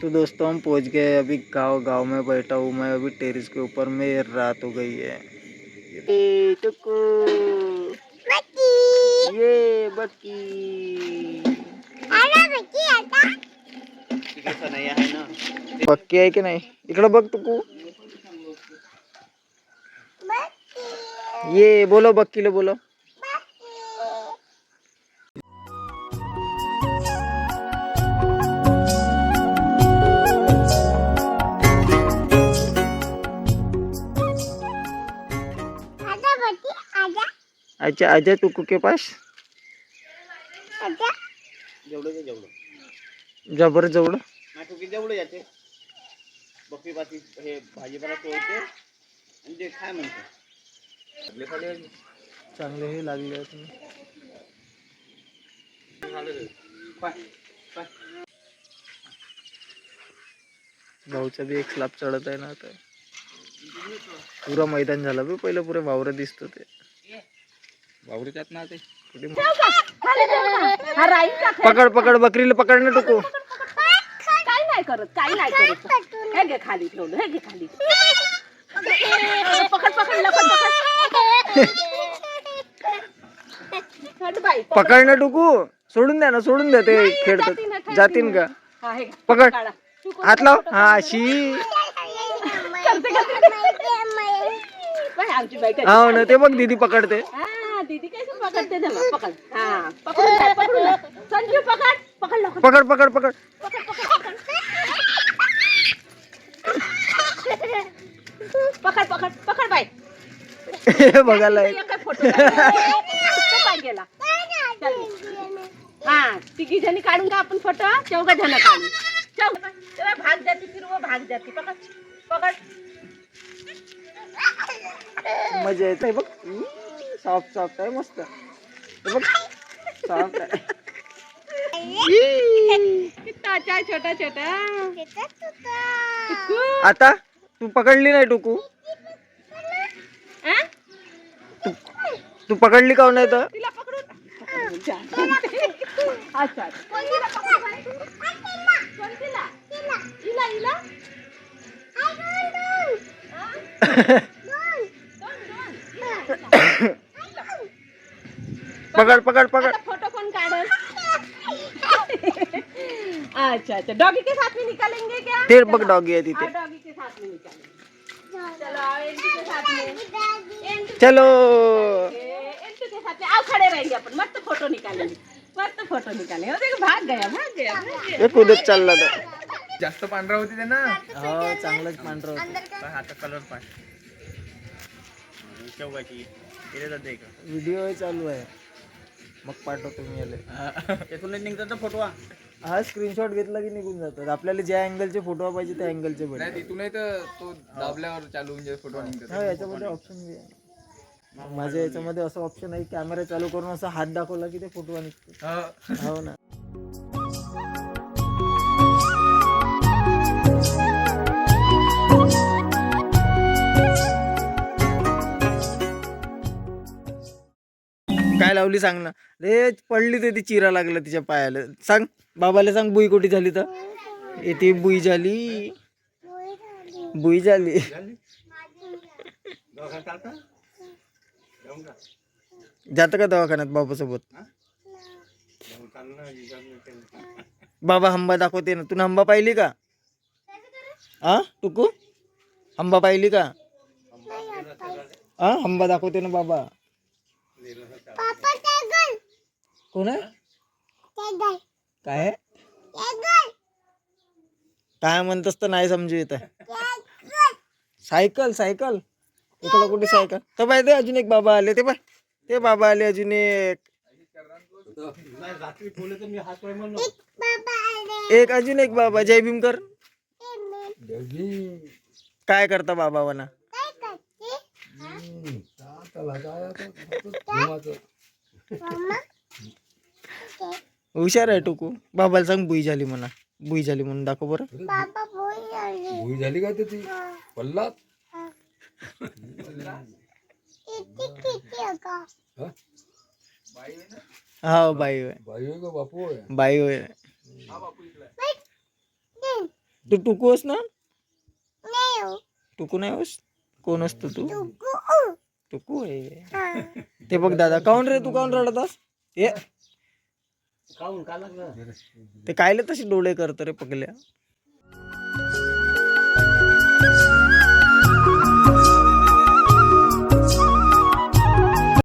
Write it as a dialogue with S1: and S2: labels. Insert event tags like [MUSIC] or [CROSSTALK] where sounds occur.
S1: तो दोस्तों हम पहुँच गए अभी गाँव गाँव में बैठा हूँ मैं अभी टेरिस के ऊपर में रात हो गई है। टुकू। ये बक्की बक्की आहे की नाही? इकडं बघ टुकू। ये बोलो बक्कीला बोलो। अच्छा आजा टुकू के पास
S2: जेवढं ते जेवढं.
S1: जबर जवळ
S2: टुकी जेवढं याचे. बकरी पाती हे भाजीपाला तोडते आणि ते काय म्हणते. आपले खाली आहे.
S1: चांगले हे लागले. भाऊचा बी एक स्लॅब चढत आहे ना आता. पुरा मैदान झालं बी पहिलं पुरे वावर दिसत ते.
S2: ना ते.
S1: कुठे पकड पकड बकरीला पकड ना टुकू.
S3: काय नाही करत काय नाही करत. हे घे खाली ठेवलं हे घे खाली. पकड पकड लपड पकड. हट बाई
S1: पकड. ना टुकू. सोडून द्या ना सोडून द्या ते खेळतात जातीन का?
S3: हा हे घे.
S1: पकड.
S3: काढा.
S1: हात लाव. हा अशी
S3: करते करते. बाई, आमची बाई कधी
S1: हा ना ते बघ दीदी पकडते.
S3: हा? दीदी कशी पकडते मग पकड हा पकडून जा, पकडून जा. संजू पकड पकड लवकर
S1: पकड पकड पकड।
S3: पकड पकड पकड। पकड पकड पकड बाई।
S1: हे [LAUGHS] बघायला एक.
S3: एक फोटो काय गेला हा तिघी जणी काढून का आपण फोटो. चौघ जण काढू चौघ तेव्हा भाग जाती फिरव भाग जाती. पकड पकड.
S1: मजा येते बघ. सॉफ्ट सॉफ्ट आहे मस्त. हे बघ सॉफ्ट आहे.
S3: है छोटा छोटा. टुकू.
S1: आता? तू पकडली नाही टुकू?
S3: हा?
S1: तू पकडली का नाही तर.
S3: अच्छा [LAUGHS] पकड
S1: पकड पकड।
S3: फ़ोटो कौन काढल? अच्छा अच्छा. डॉगी के साथ में निकालेंगे क्या?
S1: ते बघ डॉगी
S3: हाँ डॉगी के साथ में निकालेंगे. चलो आओ एंटू के साथ में.
S1: चलो.
S3: एंटू साथ में. आओ खड़े रहेंगे अपन. मस्त फ़ोटो निकालेंगे. मस्त फ़ोटो निकालेंगे. देखो भाग गया भाग गया
S1: हे कुदत चालला तर
S2: जास्त पांढरा होती ते ना
S1: हो चांगलंच पांढरं होतं.
S2: आता कलर तिथे जाते
S1: व्हिडिओ चालू आहे. मग पाठवतो मी याले.
S2: त्यातून निघतात फोटो
S1: हा स्क्रीनशॉट घेतला की निघून जातात. आपल्याला ज्या अँगलचे फोटो पाहिजे त्या अँगलचे भेटतात.
S2: तिथून तर तो दाबल्यावर चालू म्हणजे फोटो निघतात
S1: हो याच्यामध्ये ऑप्शन बी आहे. माझ्या याच्यामध्ये असं ऑप्शन आहे कॅमेरा चालू करून असा हात दाखवला की ते फोटो निघतो हो ना. काय लावली सांग ना. रे पडली ते ती चिरा लागला तिच्या पायाला. सांग बाबाला सांग बुई कुठे झाली तर. येते ती बुई झाली. बुई झाली. जात का दवाखान्यात बाबासोबत? बाबा हंबा दाखवते ना. तू हंबा पाहिली का? हा टुकू? हंबा पाहिली का? हा हंबा दाखवते ना बाबा. कोण आहे? काय आहे? काय म्हणतस तर नाही समजू येत सायकल सायकल. इकडं कुठे सायकल? तर पाय ते अजून एक बाबा आले. ते पाय ते बाबा आले अजून एक. एक अजून एक बाबा. जय भीम कर काय करता? बाबा वना हुशार आहे टोकू. बाबाला सांग बुई झाली म्हणा. बुई झाली म्हणून दाखव बरं.
S4: भुई झाली. का त्याची? पल्ला इतकी
S1: हा? बाई
S4: बाई होय
S1: तू टुकू होस ना? टुकू नाही होस? कोण असतो तू? गु, टुकू आहे ते बघ दादा काऊन रे तू काऊन
S2: रडत होस? ए
S1: ते कायले तशी डोळे करत रे पकल्या